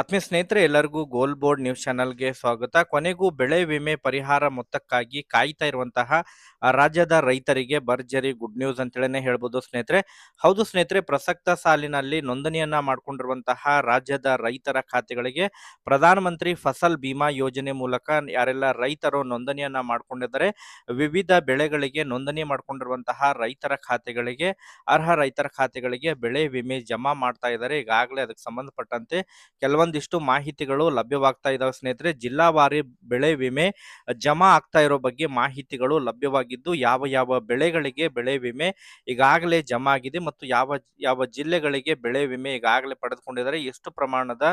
ಆತ್ಮೀಯ ಸ್ನೇಹಿತರೆ, ಎಲ್ಲರಿಗೂ ಗೋಲ್ ಬೋರ್ಡ್ ನ್ಯೂಸ್ ಚಾನಲ್ಗೆ ಸ್ವಾಗತ. ಕೊನೆಗೂ ಬೆಳೆ ವಿಮೆ ಪರಿಹಾರ ಮೊತ್ತಕ್ಕಾಗಿ ಕಾಯ್ತಾ ಇರುವಂತಹ ರಾಜ್ಯದ ರೈತರಿಗೆ ಭರ್ಜರಿ ಗುಡ್ ನ್ಯೂಸ್ ಅಂತೇಳೇ ಹೇಳ್ಬೋದು ಸ್ನೇಹಿತರೆ. ಹೌದು ಸ್ನೇಹಿತರೆ, ಪ್ರಸಕ್ತ ಸಾಲಿನಲ್ಲಿ ನೋಂದಣಿಯನ್ನ ಮಾಡಿಕೊಂಡಿರುವಂತಹ ರಾಜ್ಯದ ರೈತರ ಖಾತೆಗಳಿಗೆ ಪ್ರಧಾನಮಂತ್ರಿ ಫಸಲ್ ಬಿಮಾ ಯೋಜನೆ ಮೂಲಕ ಯಾರೆಲ್ಲ ರೈತರು ನೋಂದಣಿಯನ್ನ ಮಾಡ್ಕೊಂಡಿದ್ದಾರೆ, ವಿವಿಧ ಬೆಳೆಗಳಿಗೆ ನೋಂದಣಿ ಮಾಡಿಕೊಂಡಿರುವಂತಹ ರೈತರ ಖಾತೆಗಳಿಗೆ, ಅರ್ಹ ರೈತರ ಖಾತೆಗಳಿಗೆ ಬೆಳೆ ವಿಮೆ ಜಮಾ ಮಾಡ್ತಾ ಇದ್ದಾರೆ. ಈಗಾಗಲೇ ಅದಕ್ಕೆ ಸಂಬಂಧಪಟ್ಟಂತೆ ಕೆಲವೊಂದಿಷ್ಟು ಮಾಹಿತಿಗಳು ಲಭ್ಯವಾಗ್ತಾ ಇದಾವೆ ಸ್ನೇಹಿತರೆ. ಜಿಲ್ಲಾವಾರಿ ಬೆಳೆ ವಿಮೆ ಜಮಾ ಆಗ್ತಾ ಇರೋ ಬಗ್ಗೆ ಮಾಹಿತಿಗಳು ಲಭ್ಯವಾಗಿದ್ದು, ಯಾವ ಯಾವ ಬೆಳೆಗಳಿಗೆ ಬೆಳೆ ವಿಮೆ ಈಗಾಗಲೇ ಜಮಾ ಆಗಿದೆ ಮತ್ತು ಯಾವ ಯಾವ ಜಿಲ್ಲೆಗಳಿಗೆ ಬೆಳೆ ವಿಮೆ ಈಗಾಗಲೇ ಪಡೆದುಕೊಂಡಿದ್ದಾರೆ, ಎಷ್ಟು ಪ್ರಮಾಣದ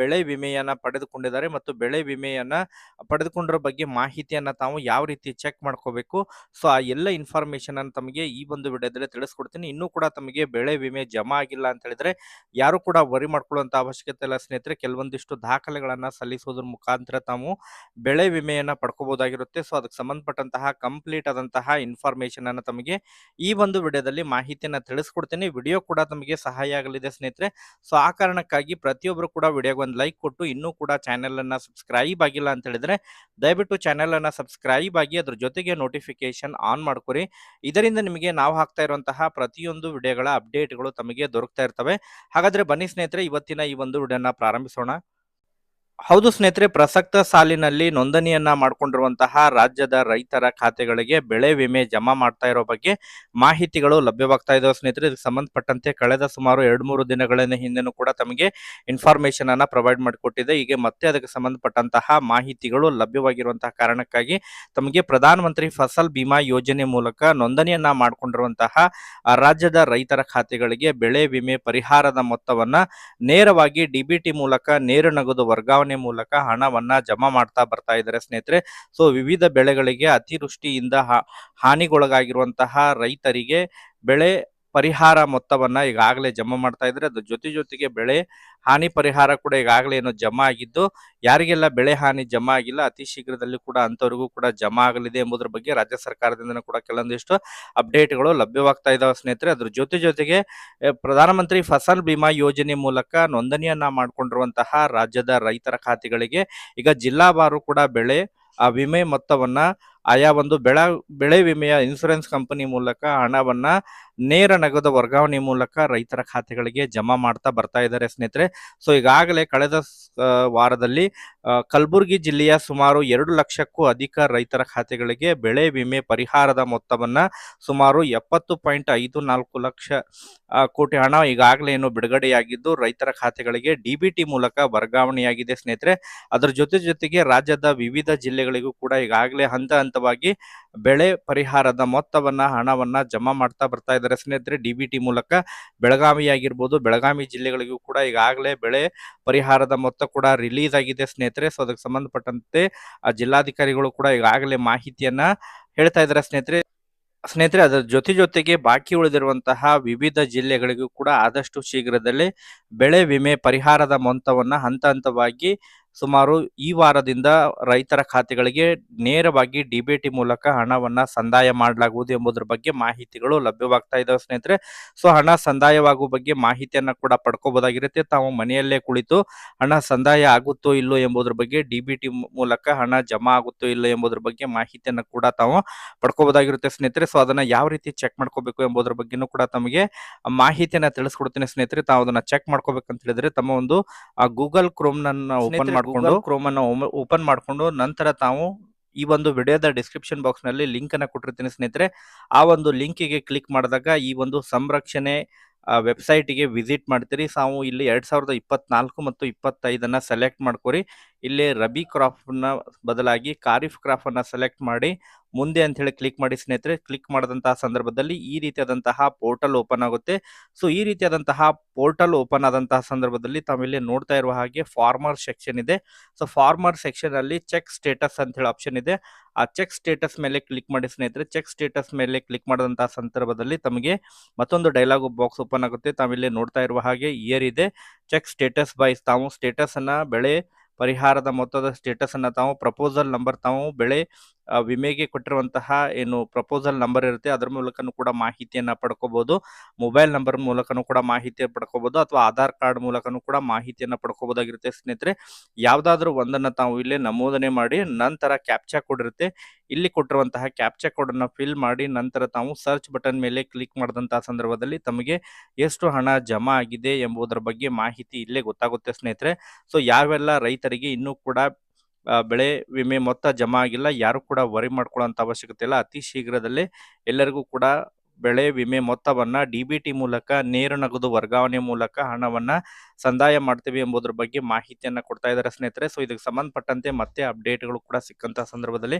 ಬೆಳೆ ವಿಮೆಯನ್ನ ಪಡೆದುಕೊಂಡಿದ್ದಾರೆ ಮತ್ತು ಬೆಳೆ ವಿಮೆಯನ್ನ ಪಡೆದುಕೊಂಡಿರೋ ಬಗ್ಗೆ ಮಾಹಿತಿಯನ್ನ ತಾವು ಯಾವ ರೀತಿ ಚೆಕ್ ಮಾಡ್ಕೋಬೇಕು. ಸೊ, ಆ ಎಲ್ಲ ಇನ್ಫಾರ್ಮೇಶನ್ ಅನ್ನು ತಮಗೆ ಈ ಒಂದು ವಿಡಿಯೋದಲ್ಲಿ ತಿಳಿಸ್ಕೊಡ್ತೀನಿ. ಇನ್ನೂ ಕೂಡ ತಮಗೆ ಬೆಳೆ ವಿಮೆ ಜಮಾ ಆಗಿಲ್ಲ ಅಂತ ಹೇಳಿದ್ರೆ ಯಾರು ಕೂಡ ವರಿ ಮಾಡ್ಕೊಳ್ಳುವಂತ ಅವಶ್ಯಕತೆ ಇಲ್ಲ ಸ್ನೇಹಿತರೆ. ಕೆಲವೊಂದಿಷ್ಟು ದಾಖಲೆಗಳನ್ನ ಸಲ್ಲಿಸೋದ್ರ ಮುಖಾಂತರ ತಾವು ಬೆಳೆ ವಿಮೆಯನ್ನ ಪಡ್ಕೋಬಹುದಾಗಿರುತ್ತೆ ಸೊ, ಅದಕ್ಕೆ ಸಂಬಂಧಪಟ್ಟಂತಹ ಕಂಪ್ಲೀಟ್ ಆದಂತಹ ಇನ್ಫಾರ್ಮೇಶನ್ ಅನ್ನ ತಮಗೆ ಈ ಒಂದು ವಿಡಿಯೋದಲ್ಲಿ ಮಾಹಿತಿಯನ್ನ ತಿಳಿಸ್ಕೊಡ್ತೀನಿ. ವಿಡಿಯೋ ಕೂಡ ತಮಗೆ ಸಹಾಯ ಆಗಲಿದೆ ಸ್ನೇಹಿತರೆ. ಸೊ, ಆ ಕಾರಣಕ್ಕಾಗಿ ಪ್ರತಿಯೊಬ್ಬರು ಕೂಡ ವಿಡಿಯೋಗೆ ಒಂದು ಲೈಕ್ ಕೊಟ್ಟು ಇನ್ನೂ ಕೂಡ ಚಾನೆಲ್ ಅನ್ನ ಸಬ್ಸ್ಕ್ರೈಬ್ ಆಗಿಲ್ಲ ಅಂತ ಹೇಳಿದ್ರೆ ದಯವಿಟ್ಟು ಚಾನೆಲ್ ಅನ್ನ ಸಬ್ಸ್ಕ್ರೈಬ್ ಆಗಿ ಅದ್ರ ಜೊತೆಗೆ ನೋಟಿಫಿಕೇಶನ್ ಆನ್ ಮಾಡ್ಕೊರಿ. ಇದರಿಂದ ನಿಮಗೆ ನಾವು ಹಾಕ್ತಾ ಇರುವಂತಹ ಪ್ರತಿಯೊಂದು ವಿಡಿಯೋಗಳ ಅಪ್ಡೇಟ್ಗಳು ತಮಗೆ ದೊರಕ್ತಾ ಇರ್ತವೆ. ಹಾಗಾದ್ರೆ ಬನ್ನಿ ಸ್ನೇಹಿತರೆ, ಇವತ್ತಿನ ಈ ಒಂದು ವಿಡಿಯೋನ ஆரம்பித்தோன்னா ಹೌದು ಸ್ನೇಹಿತರೆ, ಪ್ರಸಕ್ತ ಸಾಲಿನಲ್ಲಿ ನೋಂದಣಿಯನ್ನ ಮಾಡಿಕೊಂಡಿರುವಂತಹ ರಾಜ್ಯದ ರೈತರ ಖಾತೆಗಳಿಗೆ ಬೆಳೆ ವಿಮೆ ಜಮಾ ಮಾಡ್ತಾ ಇರೋ ಬಗ್ಗೆ ಮಾಹಿತಿಗಳು ಲಭ್ಯವಾಗ್ತಾ ಇದಾವೆ ಸ್ನೇಹಿತರೆ. ಇದಕ್ಕೆ ಸಂಬಂಧಪಟ್ಟಂತೆ ಕಳೆದ ಸುಮಾರು ಎರಡು ಮೂರು ದಿನಗಳ ಹಿಂದೆನೂ ಕೂಡ ತಮಗೆ ಇನ್ಫಾರ್ಮೇಶನ್ ಅನ್ನ ಪ್ರೊವೈಡ್ ಮಾಡಿಕೊಟ್ಟಿದೆ. ಈಗ ಮತ್ತೆ ಅದಕ್ಕೆ ಸಂಬಂಧಪಟ್ಟಂತಹ ಮಾಹಿತಿಗಳು ಲಭ್ಯವಾಗಿರುವಂತಹ ಕಾರಣಕ್ಕಾಗಿ ತಮಗೆ ಪ್ರಧಾನಮಂತ್ರಿ ಫಸಲ್ ಬಿಮಾ ಯೋಜನೆ ಮೂಲಕ ನೋಂದಣಿಯನ್ನ ಮಾಡಿಕೊಂಡಿರುವಂತಹ ರಾಜ್ಯದ ರೈತರ ಖಾತೆಗಳಿಗೆ ಬೆಳೆ ವಿಮೆ ಪರಿಹಾರದ ಮೊತ್ತವನ್ನ ನೇರವಾಗಿ ಡಿಬಿಟಿ ಮೂಲಕ ನೇರ ನಗದು ವರ್ಗಾವಣೆ ಮೂಲಕ ಹಣವನ್ನ ಜಮಾ ಮಾಡ್ತಾ ಬರ್ತಾ ಇದ್ದಾರೆ ಸ್ನೇಹಿತರೆ. ಸೊ ವಿವಿಧ ಬೆಳೆಗಳಿಗೆ ಅತಿವೃಷ್ಟಿಯಿಂದ ಹಾನಿಗೊಳಗಾಗಿರುವಂತಹ ರೈತರಿಗೆ ಬೆಳೆ ಪರಿಹಾರ ಮೊತ್ತವನ್ನ ಈಗಾಗಲೇ ಜಮಾ ಮಾಡ್ತಾ ಇದ್ರೆ ಅದ್ರ ಜೊತೆ ಜೊತೆಗೆ ಬೆಳೆ ಹಾನಿ ಪರಿಹಾರ ಕೂಡ ಈಗಾಗಲೇ ಏನೋ ಜಮಾ ಆಗಿದ್ದು, ಯಾರಿಗೆಲ್ಲ ಬೆಳೆ ಹಾನಿ ಜಮಾ ಆಗಿಲ್ಲ, ಅತಿ ಶೀಘ್ರದಲ್ಲಿ ಕೂಡ ಅಂತವರಿಗೂ ಕೂಡ ಜಮಾ ಆಗಲಿದೆ ಎಂಬುದರ ಬಗ್ಗೆ ರಾಜ್ಯ ಸರ್ಕಾರದಿಂದ ಕೂಡ ಕೆಲವೊಂದಿಷ್ಟು ಅಪ್ಡೇಟ್ಗಳು ಲಭ್ಯವಾಗ್ತಾ ಇದಾವೆ ಸ್ನೇಹಿತರೆ. ಅದ್ರ ಜೊತೆ ಜೊತೆಗೆ ಪ್ರಧಾನಮಂತ್ರಿ ಫಸಲ್ ಬಿಮಾ ಯೋಜನೆ ಮೂಲಕ ನೋಂದಣಿಯನ್ನ ಮಾಡಿಕೊಂಡಿರುವಂತಹ ರಾಜ್ಯದ ರೈತರ ಖಾತೆಗಳಿಗೆ ಈಗ ಜಿಲ್ಲಾವಾರು ಕೂಡ ಬೆಳೆ, ಆ ವಿಮೆ ಮೊತ್ತವನ್ನ, ಆಯಾ ಒಂದು ಬೆಳೆ ಬೆಳೆ ವಿಮೆಯ ಇನ್ಸೂರೆನ್ಸ್ ಕಂಪನಿ ಮೂಲಕ ಹಣವನ್ನ ನೇರ ನಗದು ವರ್ಗಾವಣೆ ಮೂಲಕ ರೈತರ ಖಾತೆಗಳಿಗೆ ಜಮಾ ಮಾಡ್ತಾ ಬರ್ತಾ ಇದ್ದಾರೆ ಸ್ನೇಹಿತರೆ. ಸೊ ಈಗಾಗಲೇ ಕಳೆದ ವಾರದಲ್ಲಿ ಕಲಬುರಗಿ ಜಿಲ್ಲೆಯ ಸುಮಾರು ಎರಡು ಲಕ್ಷಕ್ಕೂ ಅಧಿಕ ರೈತರ ಖಾತೆಗಳಿಗೆ ಬೆಳೆ ವಿಮೆ ಪರಿಹಾರದ ಮೊತ್ತವನ್ನ ಸುಮಾರು ಎಪ್ಪತ್ತು ಪಾಯಿಂಟ್ ಐದು ನಾಲ್ಕು ಲಕ್ಷ ಕೋಟಿ ಹಣ ಈಗಾಗಲೇ ಏನು ಬಿಡುಗಡೆಯಾಗಿದ್ದು, ರೈತರ ಖಾತೆಗಳಿಗೆ ಡಿಬಿಟಿ ಮೂಲಕ ವರ್ಗಾವಣೆಯಾಗಿದೆ ಸ್ನೇಹಿತರೆ. ಅದರ ಜೊತೆ ಜೊತೆಗೆ ರಾಜ್ಯದ ವಿವಿಧ ಜಿಲ್ಲೆಗಳಿಗೂ ಕೂಡ ಈಗಾಗಲೇ ಹಂತ ಹಂತವಾಗಿ ಬೆಳೆ ಪರಿಹಾರದ ಮೊತ್ತವನ್ನ, ಹಣವನ್ನ ಜಮಾ ಮಾಡ್ತಾ ಬರ್ತಾ ಇದ್ದಾರೆ. ಸ್ನೇಹಿತರೆ ಡಿಬಿಟಿ ಮೂಲಕ ಬೆಳಗಾವಿ ಆಗಿರ್ಬೋದು ಬೆಳಗಾವಿ ಜಿಲ್ಲೆಗಳಿಗೂ ಕೂಡ ಈಗಾಗಲೇ ಬೆಳೆ ಪರಿಹಾರದ ಮೊತ್ತ ಕೂಡ ರಿಲೀಸ್ ಆಗಿದೆ ಸ್ನೇಹಿತರೆ. ಸೊ, ಅದಕ್ಕೆ ಸಂಬಂಧಪಟ್ಟಂತೆ ಆ ಜಿಲ್ಲಾಧಿಕಾರಿಗಳು ಕೂಡ ಈಗಾಗಲೇ ಮಾಹಿತಿಯನ್ನ ಹೇಳ್ತಾ ಇದ್ದಾರೆ ಸ್ನೇಹಿತರೆ. ಸ್ನೇಹಿತರೆ, ಅದರ ಜೊತೆ ಜೊತೆಗೆ ಬಾಕಿ ಉಳಿದಿರುವಂತಹ ವಿವಿಧ ಜಿಲ್ಲೆಗಳಿಗೂ ಕೂಡ ಆದಷ್ಟು ಶೀಘ್ರದಲ್ಲೇ ಬೆಳೆ ವಿಮೆ ಪರಿಹಾರದ ಮೊತ್ತವನ್ನು ಹಂತ ಹಂತವಾಗಿ ಸುಮಾರು ಈ ವಾರದಿಂದ ರೈತರ ಖಾತೆಗಳಿಗೆ ನೇರವಾಗಿ ಡಿಬಿಟಿ ಮೂಲಕ ಹಣವನ್ನ ಸಂದಾಯ ಮಾಡಲಾಗುವುದು ಎಂಬುದರ ಬಗ್ಗೆ ಮಾಹಿತಿಗಳು ಲಭ್ಯವಾಗ್ತಾ ಇದಾವೆ ಸ್ನೇಹಿತರೆ. ಸೊ, ಹಣ ಸಂದಾಯವಾಗುವ ಬಗ್ಗೆ ಮಾಹಿತಿಯನ್ನ ಕೂಡ ಪಡ್ಕೋಬಹುದಾಗಿರುತ್ತೆ ತಾವು ಮನೆಯಲ್ಲೇ ಕುಳಿತು ಹಣ ಸಂದಾಯ ಆಗುತ್ತೋ ಇಲ್ಲೋ ಎಂಬುದರ ಬಗ್ಗೆ ಡಿಬಿಟಿ ಮೂಲಕ ಹಣ ಜಮಾ ಆಗುತ್ತೋ ಇಲ್ಲೋ ಎಂಬುದರ ಬಗ್ಗೆ ಮಾಹಿತಿಯನ್ನ ಕೂಡ ತಾವು ಪಡ್ಕೋಬಹುದಾಗಿರುತ್ತೆ ಸ್ನೇಹಿತರೆ. ಸೊ, ಅದನ್ನ ಯಾವ ರೀತಿ ಚೆಕ್ ಮಾಡ್ಕೋಬೇಕು ಎಂಬುದರ ಬಗ್ಗೆನೂ ಕೂಡ ತಮಗೆ ಮಾಹಿತಿಯನ್ನ ತಿಳಿಸ್ಕೊಡ್ತೀನಿ ಸ್ನೇಹಿತರೆ. ತಾವು ಅದನ್ನ ಚೆಕ್ ಮಾಡ್ಕೋಬೇಕಂತ ಹೇಳಿದ್ರೆ ತಮ್ಮ ಒಂದು ಗೂಗಲ್ ಕ್ರೋಮ್ ನನ್ನ ಓಪನ್ ಮಾಡ್ಕೊಂಡು ಕ್ರೋಮ್ ಅನ್ನ ಓಪನ್ ಮಾಡ್ಕೊಂಡು ನಂತರ ತಾವು ಈ ಒಂದು ವಿಡಿಯೋದ ಡಿಸ್ಕ್ರಿಪ್ಷನ್ ಬಾಕ್ಸ್ನಲ್ಲಿ ಲಿಂಕ್ ಅನ್ನ ಕೊಟ್ಟಿರ್ತೀನಿ ಸ್ನೇಹಿತರೆ. ಆ ಒಂದು ಲಿಂಕ್ಗೆ ಕ್ಲಿಕ್ ಮಾಡಿದಾಗ ಈ ಒಂದು ಸಂರಕ್ಷಣೆ ವೆಬ್ಸೈಟ್ಗೆ ವಿಸಿಟ್ ಮಾಡ್ತೀರಿ. ತಾವು ಇಲ್ಲಿ ಎರಡ್ ಸಾವಿರದ ಇಪ್ಪತ್ನಾಲ್ಕು ಮತ್ತು ಇಪ್ಪತ್ತೈದನ್ನ ಸೆಲೆಕ್ಟ್ ಮಾಡ್ಕೊರಿ. ಇಲ್ಲಿ ರಬಿ ಕ್ರಾಪ್ನ ಬದಲಾಗಿ ಖಾರಿಫ್ ಕ್ರಾಪ್ ಅನ್ನ ಸೆಲೆಕ್ಟ್ ಮಾಡಿ ಮುಂದೆ ಅಂತ ಹೇಳಿ ಕ್ಲಿಕ್ ಮಾಡಿ ಸ್ನೇಹಿತರೆ. ಕ್ಲಿಕ್ ಮಾಡಿದಂತಹ ಸಂದರ್ಭದಲ್ಲಿ ಈ ರೀತಿಯಾದಂತಹ ಪೋರ್ಟಲ್ ಓಪನ್ ಆಗುತ್ತೆ. ಸೊ, ಈ ರೀತಿಯಾದಂತಹ ಪೋರ್ಟಲ್ ಓಪನ್ ಆದಂತಹ ಸಂದರ್ಭದಲ್ಲಿ ತಾವಿಲ್ಲಿ ನೋಡ್ತಾ ಇರುವ ಹಾಗೆ ಫಾರ್ಮರ್ ಸೆಕ್ಷನ್ ಇದೆ. ಸೊ, ಫಾರ್ಮರ್ ಸೆಕ್ಷನ್ ಅಲ್ಲಿ ಚೆಕ್ ಸ್ಟೇಟಸ್ ಅಂತ ಹೇಳಿ ಆಪ್ಷನ್ ಇದೆ. ಆ ಚೆಕ್ ಸ್ಟೇಟಸ್ ಮೇಲೆ ಕ್ಲಿಕ್ ಮಾಡಿ ಸ್ನೇಹಿತರೆ. ಚೆಕ್ ಸ್ಟೇಟಸ್ ಮೇಲೆ ಕ್ಲಿಕ್ ಮಾಡಿದಂತಹ ಸಂದರ್ಭದಲ್ಲಿ ತಮಗೆ ಮತ್ತೊಂದು ಡೈಲಾಗ್ ಬಾಕ್ಸ್ ಓಪನ್ ಆಗುತ್ತೆ. ತಾವಿಲ್ಲಿ ನೋಡ್ತಾ ಇರುವ ಹಾಗೆ ಇಯರ್ ಇದೆ. ಚೆಕ್ ಸ್ಟೇಟಸ್ ಬೈ ತಾವು ಸ್ಟೇಟಸ್ ಅನ್ನ ಬೆಳೆ ಪರಿಹಾರದ ಮೊತ್ತದ ಸ್ಟೇಟಸ್ ಅನ್ನ ತಾವು ಪ್ರಪೋಸಲ್ ನಂಬರ್ ತಾವು ಬೆಳೆ ವಿಮೆಗೆ ಕೊಟ್ಟಿರುವಂತಹ ಏನು ಪ್ರಪೋಸಲ್ ನಂಬರ್ ಇರುತ್ತೆ, ಅದರ ಮೂಲಕನೂ ಕೂಡ ಮಾಹಿತಿಯನ್ನ ಪಡ್ಕೋಬಹುದು ಮೊಬೈಲ್ ನಂಬರ್ ಮೂಲಕನೂ ಕೂಡ ಮಾಹಿತಿ ಪಡ್ಕೋಬಹುದು ಅಥವಾ ಆಧಾರ್ ಕಾರ್ಡ್ ಮೂಲಕನೂ ಕೂಡ ಮಾಹಿತಿಯನ್ನ ಪಡ್ಕೋಬಹುದಾಗಿರುತ್ತೆ ಸ್ನೇಹಿತರೆ. ಯಾವ್ದಾದ್ರು ಒಂದನ್ನ ತಾವು ಇಲ್ಲೇ ನಮೂದನೆ ಮಾಡಿ, ನಂತರ ಕ್ಯಾಪ್ಚಾ ಕೋಡ್ ಇರುತ್ತೆ. ಇಲ್ಲಿ ಕೊಟ್ಟಿರುವಂತಹ ಕ್ಯಾಪ್ಚಾ ಕೋಡ್ ಅನ್ನ ಫಿಲ್ ಮಾಡಿ, ನಂತರ ತಾವು ಸರ್ಚ್ ಬಟನ್ ಮೇಲೆ ಕ್ಲಿಕ್ ಮಾಡಿದಂತಹ ಸಂದರ್ಭದಲ್ಲಿ ತಮಗೆ ಎಷ್ಟು ಹಣ ಜಮಾ ಆಗಿದೆ ಎಂಬುದರ ಬಗ್ಗೆ ಮಾಹಿತಿ ಇಲ್ಲೇ ಗೊತ್ತಾಗುತ್ತೆ ಸ್ನೇಹಿತರೆ. ಸೊ ಯಾವೆಲ್ಲ ರೈತರಿಗೆ ಇನ್ನೂ ಕೂಡ ಬೆಳೆ ವಿಮೆ ಮೊತ್ತ ಜಮಾ ಆಗಿಲ್ಲ. ಯಾರು ಕೂಡ ವರಿ ಮಾಡ್ಕೊಳ್ಳೋಂಥ ಅವಶ್ಯಕತೆ ಇಲ್ಲ. ಅತಿ ಶೀಘ್ರದಲ್ಲೇ ಎಲ್ಲರಿಗೂ ಕೂಡ ಬೆಳೆ ವಿಮೆ ಮೊತ್ತವನ್ನು ಡಿ ಮೂಲಕ, ನೇರ ನಗದು ವರ್ಗಾವಣೆ ಮೂಲಕ ಹಣವನ್ನ ಸಂದಾಯ ಮಾಡ್ತೀವಿ ಎಂಬುದರ ಬಗ್ಗೆ ಮಾಹಿತಿಯನ್ನ ಕೊಡ್ತಾ ಇದ್ದಾರೆ ಸ್ನೇಹಿತರೆ. ಸೊ ಇದಕ್ಕೆ ಸಂಬಂಧಪಟ್ಟಂತೆ ಮತ್ತೆ ಅಪ್ಡೇಟ್ಗಳು ಕೂಡ ಸಿಕ್ಕಂತ ಸಂದರ್ಭದಲ್ಲಿ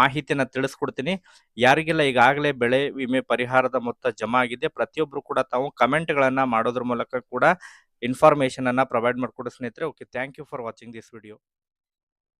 ಮಾಹಿತಿಯನ್ನ ತಿಳಿಸ್ಕೊಡ್ತೀನಿ. ಯಾರಿಗೆಲ್ಲ ಈಗಾಗಲೇ ಬೆಳೆ ವಿಮೆ ಪರಿಹಾರದ ಮೊತ್ತ ಜಮಾ ಆಗಿದೆ ಪ್ರತಿಯೊಬ್ಬರು ಕೂಡ ತಾವು ಕಮೆಂಟ್ಗಳನ್ನು ಮಾಡೋದ್ರ ಮೂಲಕ ಕೂಡ ಇನ್ಫಾರ್ಮೇಷನನ್ನು ಪ್ರೊವೈಡ್ ಮಾಡ್ಕೊಡಿ ಸ್ನೇಹಿತರೆ. Okay thank you for watching this video